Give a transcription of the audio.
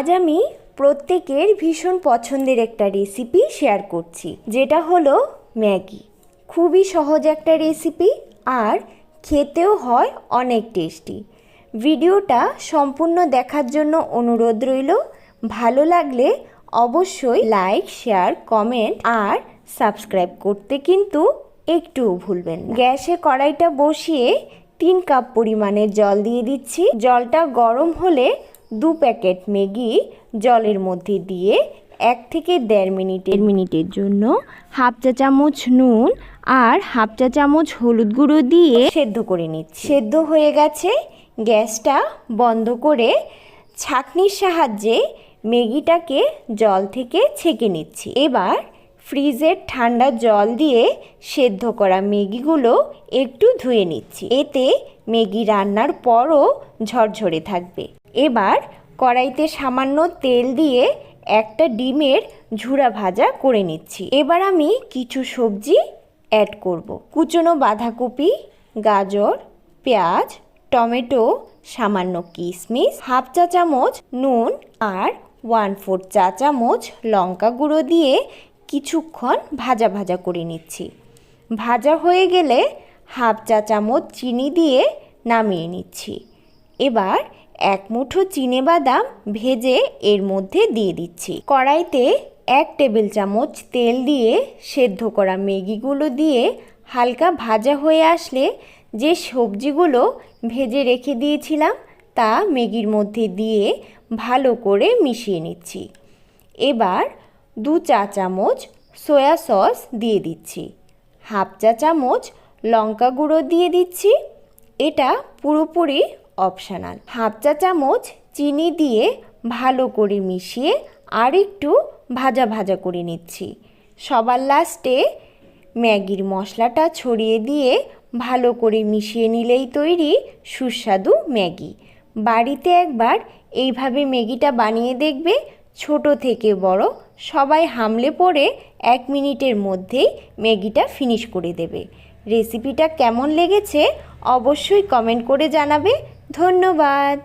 আজ আমি প্রত্যেকের ভীষণ পছন্দের একটা রেসিপি শেয়ার করছি। যেটা হলো ম্যাগি। খুবই সহজ একটা রেসিপি আর খেতেও হয় অনেক টেস্টি ভিডিওটা সম্পূর্ণ দেখার জন্য অনুরোধ রইল। ভালো লাগলে অবশ্যই লাইক শেয়ার কমেন্ট আর সাবস্ক্রাইব করতে কিন্তু একটুও ভুলবেন গ্যাসে কড়াইটা বসিয়ে তিন কাপ পরিমাণে জল দিয়ে দিচ্ছি। জলটা গরম হলে দু প্যাকেট ম্যাগি জলের মধ্যে দিয়ে এক থেকে দেড় মিনিটের মিনিটের জন্য হাফ চা চামচ নুন আর হাফ চা চামচ হলুদ গুঁড়ো দিয়ে সেদ্ধ করে নিচ্ছি। সেদ্ধ হয়ে গেছে। গ্যাসটা বন্ধ করে ছাঁকনির সাহায্যে ম্যাগিটাকে জল থেকে ছেঁকে নিচ্ছি। এবার ফ্রিজের ঠান্ডা জল দিয়ে সেদ্ধ করা ম্যাগিগুলো একটু ধুয়ে নিচ্ছি। এতে ম্যাগি রান্নার পরও ঝরঝরে থাকবে। এবার কড়াইতে সামান্য তেল দিয়ে একটা ডিমের ঝুরা ভাজা করে নিচ্ছি। এবার আমি কিছু সবজি অ্যাড করব। কুচনো বাঁধাকপি, গাজর, পেঁয়াজ, টমেটো, সামান্য কিশমিশ হাফ চা চামচ নুন আর ওয়ান ফোর চা চামচ লঙ্কা গুঁড়ো দিয়ে কিছুক্ষণ ভাজা ভাজা করে নিচ্ছি। ভাজা হয়ে গেলে হাফ চা চামচ চিনি দিয়ে নামিয়ে নিচ্ছি। এবার এক মুঠো চিনে বাদাম ভেজে এর মধ্যে দিয়ে দিচ্ছি। কড়াইতে এক টেবিল চামচ তেল দিয়ে সেদ্ধ করা ম্যাগিগুলো দিয়ে হালকা ভাজা হয়ে আসলে যে সবজিগুলো ভেজে রেখে দিয়েছিলাম তা ম্যাগির মধ্যে দিয়ে ভালো করে মিশিয়ে নিচ্ছি। এবার দু চা চামচ সয়া সস দিয়ে দিচ্ছি। হাফ চা চামচ লঙ্কা গুঁড়ো দিয়ে দিচ্ছি। এটা পুরোপুরি অপশনাল হাফ চা চামচ চিনি দিয়ে ভালো করে মিশিয়ে আর একটু ভাজা ভাজা করে নিচ্ছি। সবার লাস্টে ম্যাগির মশলাটা ছড়িয়ে দিয়ে ভালো করে মিশিয়ে নিলেই তৈরি সুস্বাদু ম্যাগি। বাড়িতে একবার এইভাবে ম্যাগিটা বানিয়ে দেখবে ছোট থেকে বড়। সবাই হামলে পড়ে এক মিনিটের মধ্যেই ম্যাগিটা ফিনিশ করে দেবে। রেসিপিটা কেমন লেগেছে অবশ্যই কমেন্ট করে জানাবে। ধন্যবাদ।